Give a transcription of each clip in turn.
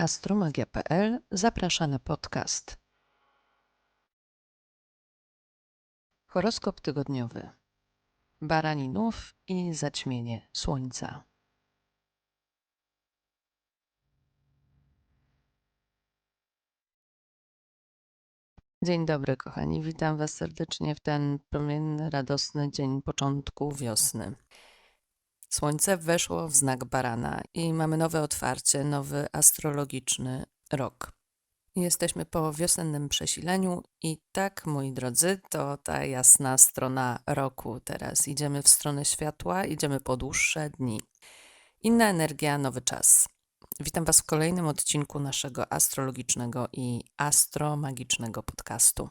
Astromagia.pl zaprasza na podcast. Horoskop tygodniowy. Baraninów i zaćmienie Słońca. Dzień dobry, kochani. Witam Was serdecznie w ten promienny, radosny dzień początku wiosny. Słońce weszło w znak barana i mamy nowe otwarcie, nowy astrologiczny rok. Jesteśmy po wiosennym przesileniu i tak, moi drodzy, to ta jasna strona roku teraz. Idziemy w stronę światła, idziemy po dłuższe dni. Inna energia, nowy czas. Witam Was w kolejnym odcinku naszego astrologicznego i astromagicznego podcastu.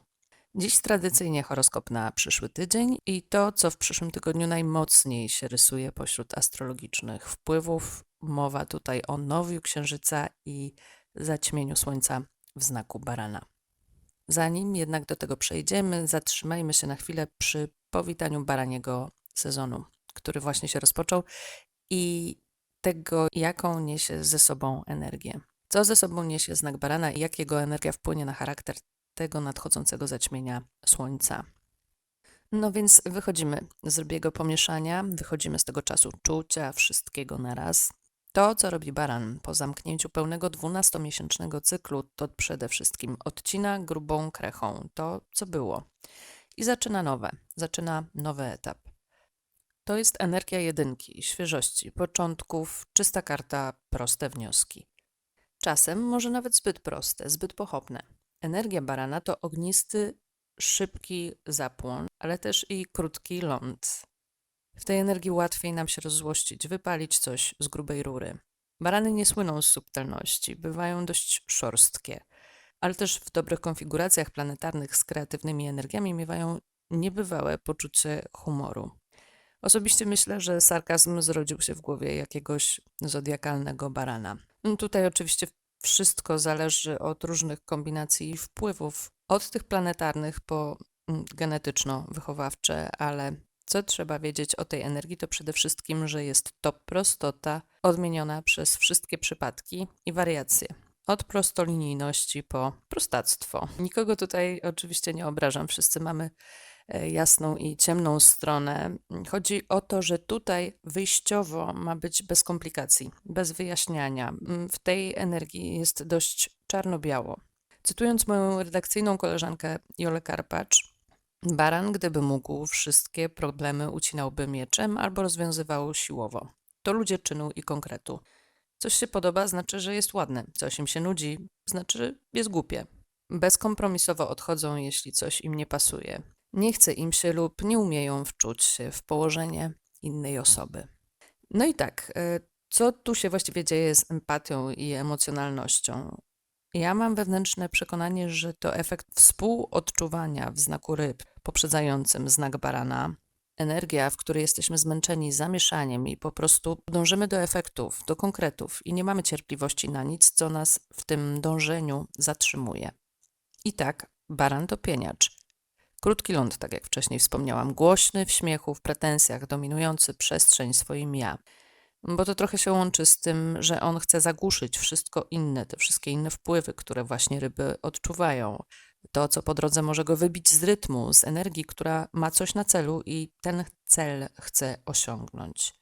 Dziś tradycyjnie horoskop na przyszły tydzień i to, co w przyszłym tygodniu najmocniej się rysuje pośród astrologicznych wpływów. Mowa tutaj o nowiu księżyca i zaćmieniu słońca w znaku barana. Zanim jednak do tego przejdziemy, zatrzymajmy się na chwilę przy powitaniu baraniego sezonu, który właśnie się rozpoczął i tego, jaką niesie ze sobą energię. Co ze sobą niesie znak barana i jak jego energia wpłynie na charakter tego nadchodzącego zaćmienia słońca. No więc wychodzimy z rybiego pomieszania, wychodzimy z tego czasu czucia wszystkiego na raz. To, co robi baran po zamknięciu pełnego dwunastomiesięcznego cyklu, to przede wszystkim odcina grubą krechą to, co było i zaczyna nowe, zaczyna nowy etap. To jest energia jedynki, świeżości, początków, czysta karta, proste wnioski. Czasem może nawet zbyt proste, zbyt pochopne. Energia barana to ognisty, szybki zapłon, ale też i krótki ląd. W tej energii łatwiej nam się rozzłościć, wypalić coś z grubej rury. Barany nie słyną z subtelności, bywają dość szorstkie, ale też w dobrych konfiguracjach planetarnych z kreatywnymi energiami miewają niebywałe poczucie humoru. Osobiście myślę, że sarkazm zrodził się w głowie jakiegoś zodiakalnego barana. No tutaj oczywiście wszystko zależy od różnych kombinacji wpływów, od tych planetarnych po mm, genetyczno-wychowawcze, ale co trzeba wiedzieć o tej energii, to przede wszystkim, że jest to prostota odmieniona przez wszystkie przypadki i wariacje. Od prostolinijności po prostactwo. Nikogo tutaj oczywiście nie obrażam, wszyscy mamy jasną i ciemną stronę. Chodzi o to, że tutaj wyjściowo ma być bez komplikacji, bez wyjaśniania. Mm, w tej energii jest dość czarno-biało. Cytując moją redakcyjną koleżankę Jolę Karpacz, baran, gdyby mógł, wszystkie problemy ucinałby mieczem albo rozwiązywał siłowo. To ludzie czynu i konkretu. Coś się podoba, znaczy, że jest ładne. Coś im się nudzi, znaczy, jest głupie. Bezkompromisowo odchodzą, jeśli coś im nie pasuje nie chce im się lub nie umieją wczuć się w położenie innej osoby. No i tak, e, co tu się właściwie dzieje z empatią i emocjonalnością? Ja mam wewnętrzne przekonanie, że to efekt współodczuwania w znaku ryb poprzedzającym znak barana, energia, w której jesteśmy zmęczeni zamieszaniem i po prostu dążymy do efektów, do konkretów i nie mamy cierpliwości na nic, co nas w tym dążeniu zatrzymuje. I tak, baran to pieniacz. Krótki ląd, tak jak wcześniej wspomniałam, głośny w śmiechu, w pretensjach, dominujący przestrzeń swoim ja. Bo to trochę się łączy z tym, że on chce zagłuszyć wszystko inne, te wszystkie inne wpływy, które właśnie ryby odczuwają. To, co po drodze może go wybić z rytmu, z energii, która ma coś na celu i ten cel chce osiągnąć.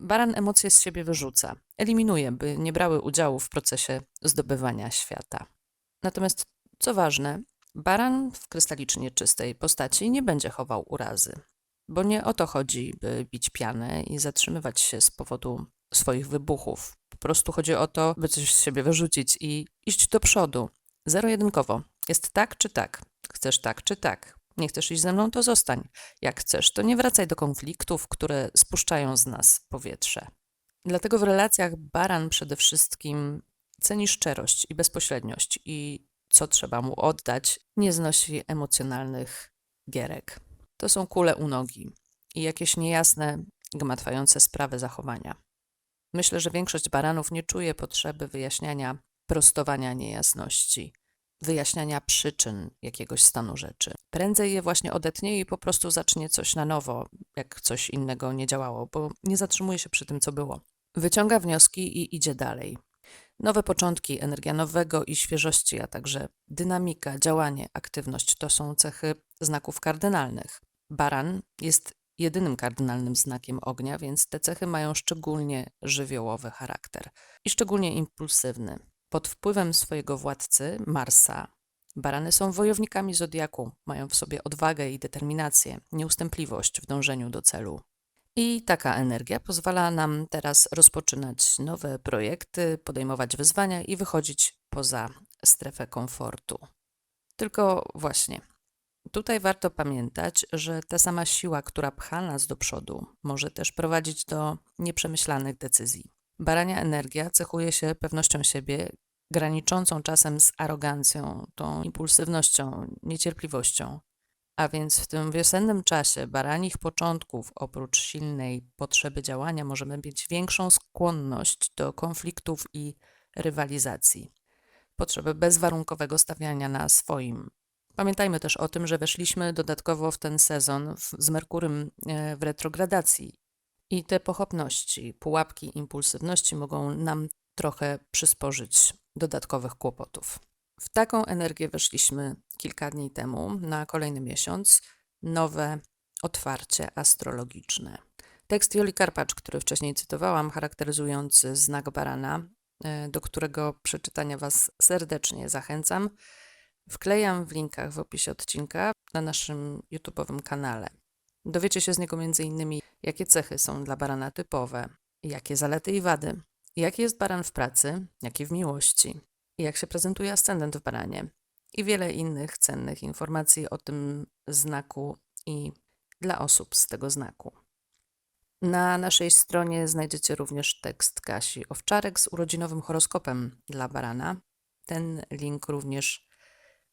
Baran emocje z siebie wyrzuca, eliminuje, by nie brały udziału w procesie zdobywania świata. Natomiast, co ważne, Baran w krystalicznie czystej postaci nie będzie chował urazy, bo nie o to chodzi, by bić pianę i zatrzymywać się z powodu swoich wybuchów. Po prostu chodzi o to, by coś z siebie wyrzucić i iść do przodu. Zero-jedynkowo. Jest tak czy tak? Chcesz tak czy tak? Nie chcesz iść ze mną, to zostań. Jak chcesz, to nie wracaj do konfliktów, które spuszczają z nas powietrze. Dlatego w relacjach baran przede wszystkim ceni szczerość i bezpośredniość i co trzeba mu oddać, nie znosi emocjonalnych gierek. To są kule u nogi i jakieś niejasne, gmatwające sprawy zachowania. Myślę, że większość baranów nie czuje potrzeby wyjaśniania, prostowania niejasności, wyjaśniania przyczyn jakiegoś stanu rzeczy. Prędzej je właśnie odetnie i po prostu zacznie coś na nowo, jak coś innego nie działało, bo nie zatrzymuje się przy tym, co było. Wyciąga wnioski i idzie dalej. Nowe początki, energia nowego i świeżości, a także dynamika, działanie, aktywność to są cechy znaków kardynalnych. Baran jest jedynym kardynalnym znakiem ognia, więc te cechy mają szczególnie żywiołowy charakter i szczególnie impulsywny. Pod wpływem swojego władcy, Marsa, barany są wojownikami zodiaku, mają w sobie odwagę i determinację, nieustępliwość w dążeniu do celu. I taka energia pozwala nam teraz rozpoczynać nowe projekty, podejmować wyzwania i wychodzić poza strefę komfortu. Tylko właśnie, tutaj warto pamiętać, że ta sama siła, która pcha nas do przodu, może też prowadzić do nieprzemyślanych decyzji. Barania energia cechuje się pewnością siebie, graniczącą czasem z arogancją, tą impulsywnością, niecierpliwością. A więc w tym wiosennym czasie baranich początków, oprócz silnej potrzeby działania, możemy mieć większą skłonność do konfliktów i rywalizacji. Potrzebę bezwarunkowego stawiania na swoim. Pamiętajmy też o tym, że weszliśmy dodatkowo w ten sezon w, z Merkurym e, w retrogradacji i te pochopności, pułapki impulsywności mogą nam trochę przysporzyć dodatkowych kłopotów. W taką energię weszliśmy kilka dni temu, na kolejny miesiąc, nowe otwarcie astrologiczne. Tekst Joli Karpacz, który wcześniej cytowałam, charakteryzujący znak barana, e, do którego przeczytania Was serdecznie zachęcam, wklejam w linkach w opisie odcinka na naszym YouTube'owym kanale. Dowiecie się z niego m.in. jakie cechy są dla barana typowe, jakie zalety i wady, jaki jest baran w pracy, jaki w miłości, jak się prezentuje ascendent w baranie i wiele innych cennych informacji o tym znaku i dla osób z tego znaku. Na naszej stronie znajdziecie również tekst Kasi Owczarek z urodzinowym horoskopem dla barana. Ten link również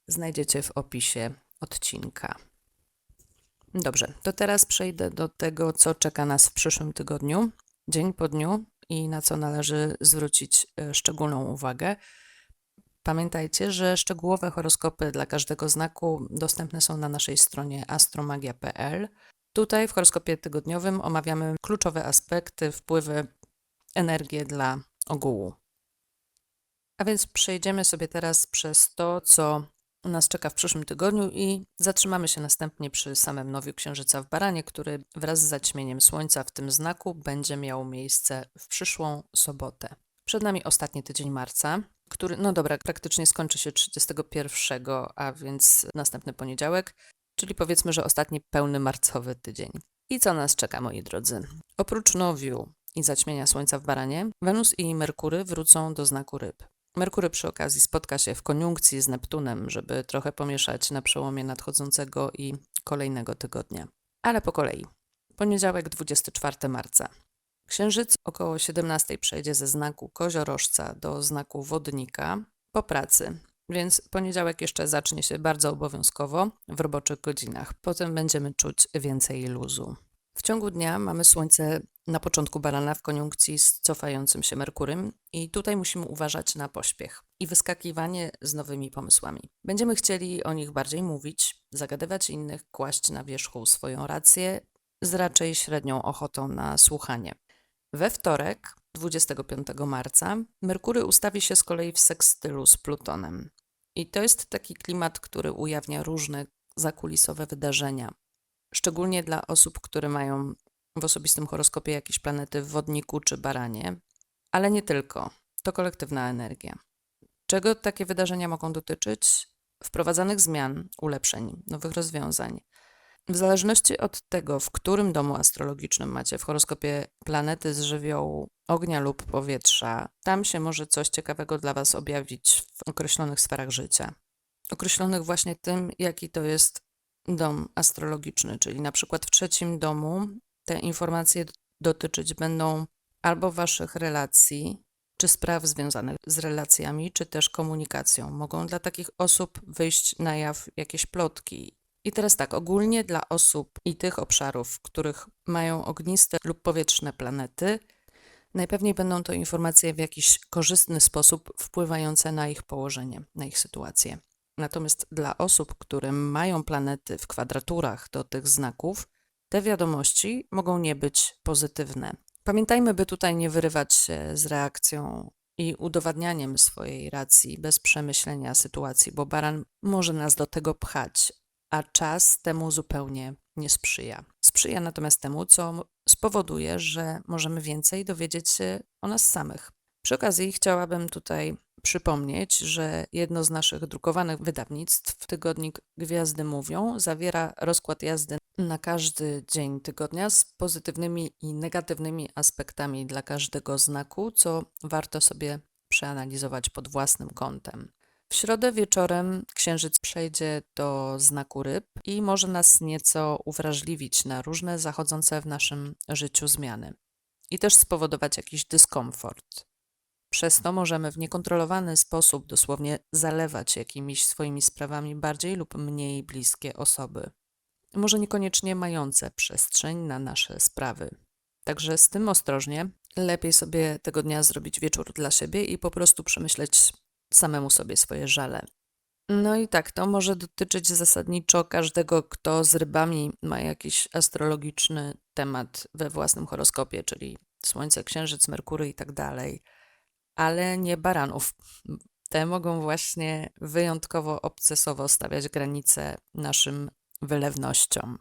znajdziecie w opisie odcinka. Dobrze, to teraz przejdę do tego, co czeka nas w przyszłym tygodniu, dzień po dniu i na co należy zwrócić e, szczególną uwagę. Pamiętajcie, że szczegółowe horoskopy dla każdego znaku dostępne są na naszej stronie astromagia.pl. Tutaj w horoskopie tygodniowym omawiamy kluczowe aspekty, wpływy, energię dla ogółu. A więc przejdziemy sobie teraz przez to, co nas czeka w przyszłym tygodniu i zatrzymamy się następnie przy samym nowiu Księżyca w Baranie, który wraz z zaćmieniem Słońca w tym znaku będzie miał miejsce w przyszłą sobotę. Przed nami ostatni tydzień marca, który, no dobra, praktycznie skończy się 31, a więc następny poniedziałek, czyli powiedzmy, że ostatni pełny marcowy tydzień. I co nas czeka, moi drodzy? Oprócz nowiu i zaćmienia Słońca w Baranie, Wenus i Merkury wrócą do znaku ryb. Merkury przy okazji spotka się w koniunkcji z Neptunem, żeby trochę pomieszać na przełomie nadchodzącego i kolejnego tygodnia. Ale po kolei. Poniedziałek 24 marca. Księżyc około 17 przejdzie ze znaku koziorożca do znaku wodnika po pracy, więc poniedziałek jeszcze zacznie się bardzo obowiązkowo w roboczych godzinach. Potem będziemy czuć więcej luzu. W ciągu dnia mamy Słońce na początku barana w koniunkcji z cofającym się Merkurym i tutaj musimy uważać na pośpiech i wyskakiwanie z nowymi pomysłami. Będziemy chcieli o nich bardziej mówić, zagadywać innych, kłaść na wierzchu swoją rację z raczej średnią ochotą na słuchanie. We wtorek, 25 marca, Merkury ustawi się z kolei w sekstylu z Plutonem. I to jest taki klimat, który ujawnia różne zakulisowe wydarzenia, szczególnie dla osób, które mają w osobistym horoskopie jakieś planety w wodniku czy baranie, ale nie tylko. To kolektywna energia. Czego takie wydarzenia mogą dotyczyć? Wprowadzanych zmian, ulepszeń, nowych rozwiązań. W zależności od tego, w którym domu astrologicznym macie w horoskopie planety z żywiołu ognia lub powietrza, tam się może coś ciekawego dla Was objawić w określonych sferach życia. Określonych właśnie tym, jaki to jest dom astrologiczny, czyli na przykład w trzecim domu te informacje dotyczyć będą albo Waszych relacji, czy spraw związanych z relacjami, czy też komunikacją. Mogą dla takich osób wyjść na jaw jakieś plotki. I teraz tak, ogólnie dla osób i tych obszarów, w których mają ogniste lub powietrzne planety, najpewniej będą to informacje w jakiś korzystny sposób wpływające na ich położenie, na ich sytuację. Natomiast dla osób, które mają planety w kwadraturach do tych znaków, te wiadomości mogą nie być pozytywne. Pamiętajmy, by tutaj nie wyrywać się z reakcją i udowadnianiem swojej racji bez przemyślenia sytuacji, bo baran może nas do tego pchać, a czas temu zupełnie nie sprzyja. Sprzyja natomiast temu, co spowoduje, że możemy więcej dowiedzieć się o nas samych. Przy okazji chciałabym tutaj przypomnieć, że jedno z naszych drukowanych wydawnictw, tygodnik Gwiazdy Mówią, zawiera rozkład jazdy na każdy dzień tygodnia z pozytywnymi i negatywnymi aspektami dla każdego znaku, co warto sobie przeanalizować pod własnym kątem. W środę wieczorem księżyc przejdzie do znaku ryb i może nas nieco uwrażliwić na różne zachodzące w naszym życiu zmiany i też spowodować jakiś dyskomfort. Przez to możemy w niekontrolowany sposób dosłownie zalewać jakimiś swoimi sprawami bardziej lub mniej bliskie osoby, może niekoniecznie mające przestrzeń na nasze sprawy. Także z tym ostrożnie, lepiej sobie tego dnia zrobić wieczór dla siebie i po prostu przemyśleć samemu sobie swoje żale. No i tak, to może dotyczyć zasadniczo każdego, kto z rybami ma jakiś astrologiczny temat we własnym horoskopie, czyli Słońce, Księżyc, Merkury i tak dalej ale nie baranów. Te mogą właśnie wyjątkowo obcesowo stawiać granice naszym wylewnościom.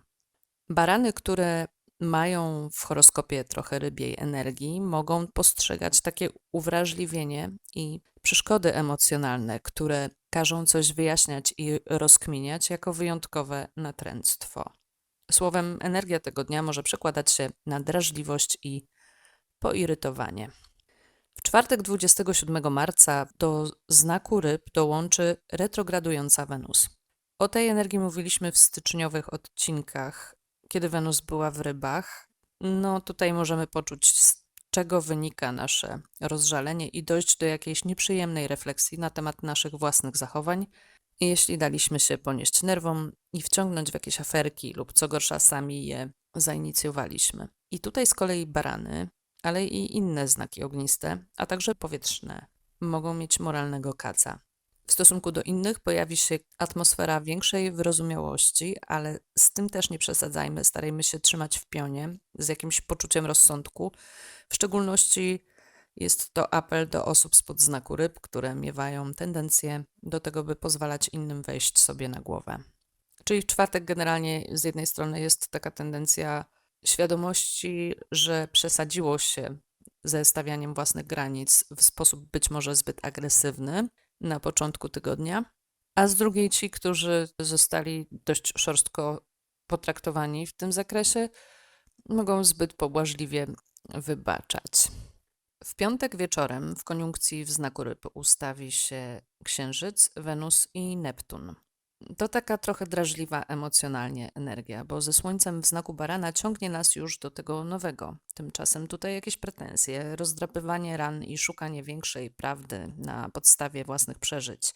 Barany, które mają w horoskopie trochę rybiej energii, mogą postrzegać takie uwrażliwienie i przeszkody emocjonalne, które każą coś wyjaśniać i rozkminiać jako wyjątkowe natręctwo. Słowem, energia tego dnia może przekładać się na drażliwość i poirytowanie. W czwartek 27 marca do znaku ryb dołączy retrogradująca Wenus. O tej energii mówiliśmy w styczniowych odcinkach, kiedy Wenus była w rybach. No tutaj możemy poczuć, czego wynika nasze rozżalenie i dojść do jakiejś nieprzyjemnej refleksji na temat naszych własnych zachowań, jeśli daliśmy się ponieść nerwom i wciągnąć w jakieś aferki lub co gorsza sami je zainicjowaliśmy. I tutaj z kolei barany ale i inne znaki ogniste, a także powietrzne mogą mieć moralnego kaca. W stosunku do innych pojawi się atmosfera większej wyrozumiałości, ale z tym też nie przesadzajmy, starajmy się trzymać w pionie z jakimś poczuciem rozsądku. W szczególności jest to apel do osób spod znaku ryb, które miewają tendencję do tego, by pozwalać innym wejść sobie na głowę. Czyli w czwartek generalnie z jednej strony jest taka tendencja świadomości, że przesadziło się ze stawianiem własnych granic w sposób być może zbyt agresywny na początku tygodnia, a z drugiej ci, którzy zostali dość szorstko potraktowani w tym zakresie, mogą zbyt pobłażliwie wybaczać. W piątek wieczorem w koniunkcji w znaku ryb ustawi się Księżyc, Wenus i Neptun. To taka trochę drażliwa emocjonalnie energia, bo ze słońcem w znaku barana ciągnie nas już do tego nowego. Tymczasem tutaj jakieś pretensje, rozdrapywanie ran i szukanie większej prawdy na podstawie własnych przeżyć.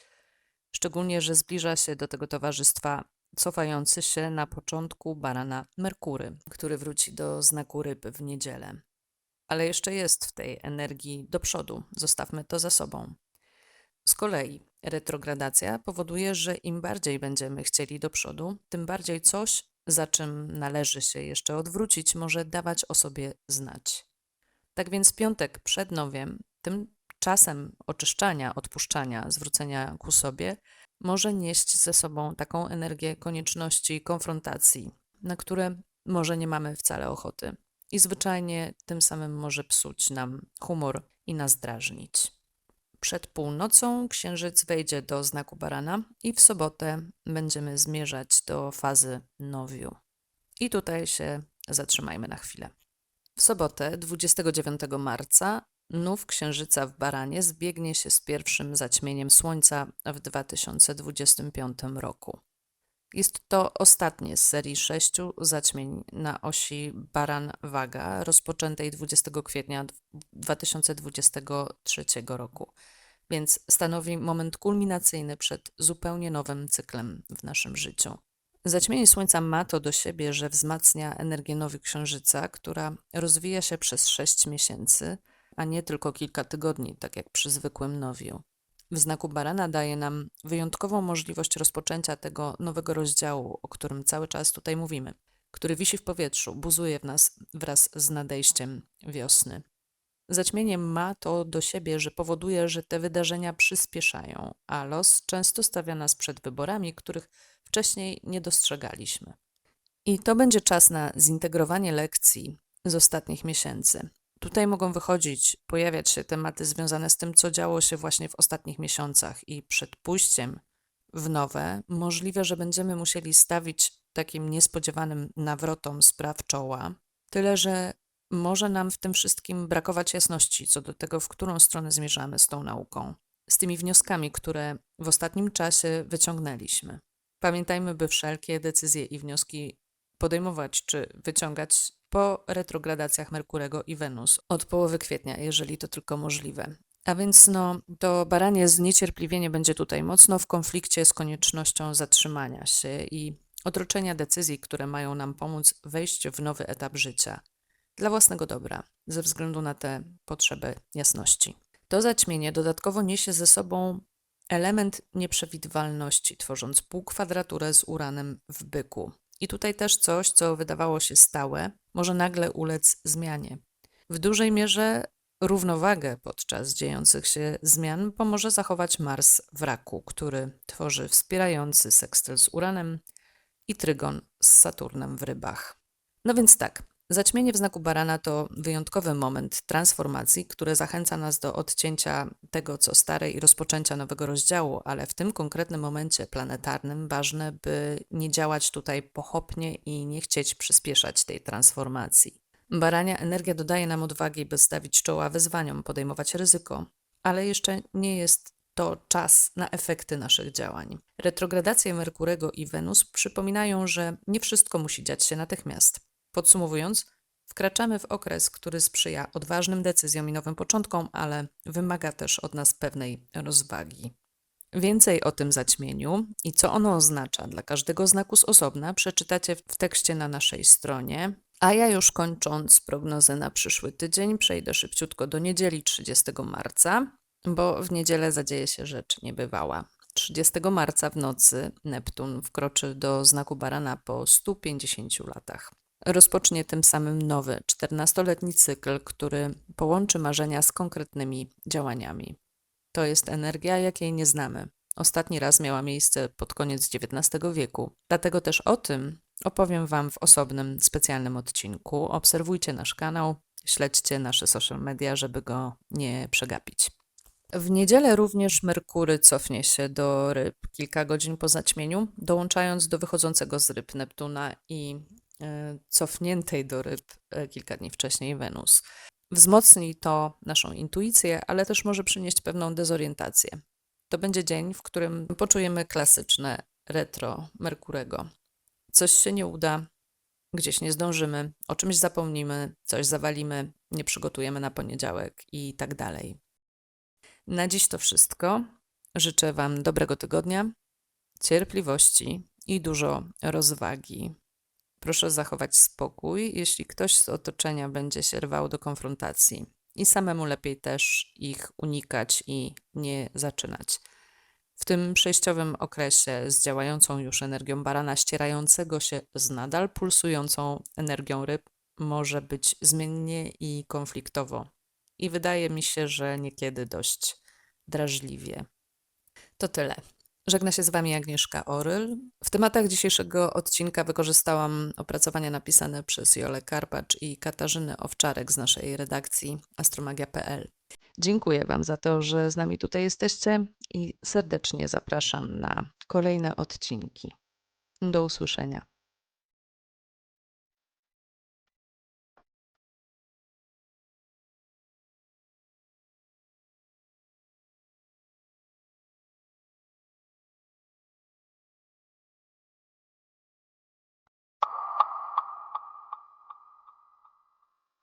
Szczególnie, że zbliża się do tego towarzystwa cofający się na początku barana Merkury, który wróci do znaku ryb w niedzielę. Ale jeszcze jest w tej energii do przodu, zostawmy to za sobą. Z kolei retrogradacja powoduje, że im bardziej będziemy chcieli do przodu, tym bardziej coś, za czym należy się jeszcze odwrócić, może dawać o sobie znać. Tak więc piątek przed nowiem, tym czasem oczyszczania, odpuszczania, zwrócenia ku sobie, może nieść ze sobą taką energię konieczności konfrontacji, na które może nie mamy wcale ochoty. I zwyczajnie tym samym może psuć nam humor i nas drażnić. Przed północą księżyc wejdzie do znaku barana i w sobotę będziemy zmierzać do fazy nowiu. I tutaj się zatrzymajmy na chwilę. W sobotę 29 marca nów księżyca w baranie zbiegnie się z pierwszym zaćmieniem słońca w 2025 roku. Jest to ostatnie z serii sześciu zaćmień na osi Baran-Waga, rozpoczętej 20 kwietnia 2023 roku, więc stanowi moment kulminacyjny przed zupełnie nowym cyklem w naszym życiu. Zaćmienie Słońca ma to do siebie, że wzmacnia energię nowy Księżyca, która rozwija się przez sześć miesięcy, a nie tylko kilka tygodni, tak jak przy zwykłym nowiu w znaku barana daje nam wyjątkową możliwość rozpoczęcia tego nowego rozdziału, o którym cały czas tutaj mówimy, który wisi w powietrzu, buzuje w nas wraz z nadejściem wiosny. Zaćmienie ma to do siebie, że powoduje, że te wydarzenia przyspieszają, a los często stawia nas przed wyborami, których wcześniej nie dostrzegaliśmy. I to będzie czas na zintegrowanie lekcji z ostatnich miesięcy. Tutaj mogą wychodzić, pojawiać się tematy związane z tym, co działo się właśnie w ostatnich miesiącach, i przed pójściem w nowe, możliwe, że będziemy musieli stawić takim niespodziewanym nawrotom spraw czoła. Tyle, że może nam w tym wszystkim brakować jasności co do tego, w którą stronę zmierzamy z tą nauką, z tymi wnioskami, które w ostatnim czasie wyciągnęliśmy. Pamiętajmy, by wszelkie decyzje i wnioski podejmować czy wyciągać po retrogradacjach Merkurego i Wenus od połowy kwietnia, jeżeli to tylko możliwe. A więc no, to baranie zniecierpliwienie będzie tutaj mocno w konflikcie z koniecznością zatrzymania się i odroczenia decyzji, które mają nam pomóc wejść w nowy etap życia dla własnego dobra, ze względu na tę potrzebę jasności. To zaćmienie dodatkowo niesie ze sobą element nieprzewidywalności, tworząc półkwadraturę z uranem w byku. I tutaj też coś, co wydawało się stałe, może nagle ulec zmianie. W dużej mierze równowagę podczas dziejących się zmian pomoże zachować Mars w raku, który tworzy wspierający sekstyl z Uranem i trygon z Saturnem w rybach. No więc tak, Zaćmienie w znaku barana to wyjątkowy moment transformacji, który zachęca nas do odcięcia tego, co stare i rozpoczęcia nowego rozdziału, ale w tym konkretnym momencie planetarnym ważne, by nie działać tutaj pochopnie i nie chcieć przyspieszać tej transformacji. Barania energia dodaje nam odwagi, by stawić czoła wyzwaniom, podejmować ryzyko, ale jeszcze nie jest to czas na efekty naszych działań. Retrogradacje Merkurego i Wenus przypominają, że nie wszystko musi dziać się natychmiast. Podsumowując, wkraczamy w okres, który sprzyja odważnym decyzjom i nowym początkom, ale wymaga też od nas pewnej rozwagi. Więcej o tym zaćmieniu i co ono oznacza dla każdego znaku z osobna przeczytacie w tekście na naszej stronie. A ja już kończąc prognozę na przyszły tydzień, przejdę szybciutko do niedzieli 30 marca, bo w niedzielę zadzieje się rzecz niebywała. 30 marca w nocy Neptun wkroczy do znaku barana po 150 latach rozpocznie tym samym nowy, 14-letni cykl, który połączy marzenia z konkretnymi działaniami. To jest energia, jakiej nie znamy. Ostatni raz miała miejsce pod koniec XIX wieku, dlatego też o tym opowiem Wam w osobnym, specjalnym odcinku. Obserwujcie nasz kanał, śledźcie nasze social media, żeby go nie przegapić. W niedzielę również Merkury cofnie się do ryb kilka godzin po zaćmieniu, dołączając do wychodzącego z ryb Neptuna i cofniętej do ryb e, kilka dni wcześniej Wenus. Wzmocni to naszą intuicję, ale też może przynieść pewną dezorientację. To będzie dzień, w którym poczujemy klasyczne retro Merkurego. Coś się nie uda, gdzieś nie zdążymy, o czymś zapomnimy, coś zawalimy, nie przygotujemy na poniedziałek i tak dalej. Na dziś to wszystko. Życzę Wam dobrego tygodnia, cierpliwości i dużo rozwagi. Proszę zachować spokój, jeśli ktoś z otoczenia będzie się rwał do konfrontacji. I samemu lepiej też ich unikać i nie zaczynać. W tym przejściowym okresie z działającą już energią barana, ścierającego się z nadal pulsującą energią ryb, może być zmiennie i konfliktowo. I wydaje mi się, że niekiedy dość drażliwie. To tyle. Żegna się z Wami Agnieszka Oryl. W tematach dzisiejszego odcinka wykorzystałam opracowania napisane przez Jolę Karpacz i Katarzynę Owczarek z naszej redakcji astromagia.pl. Dziękuję Wam za to, że z nami tutaj jesteście i serdecznie zapraszam na kolejne odcinki. Do usłyszenia.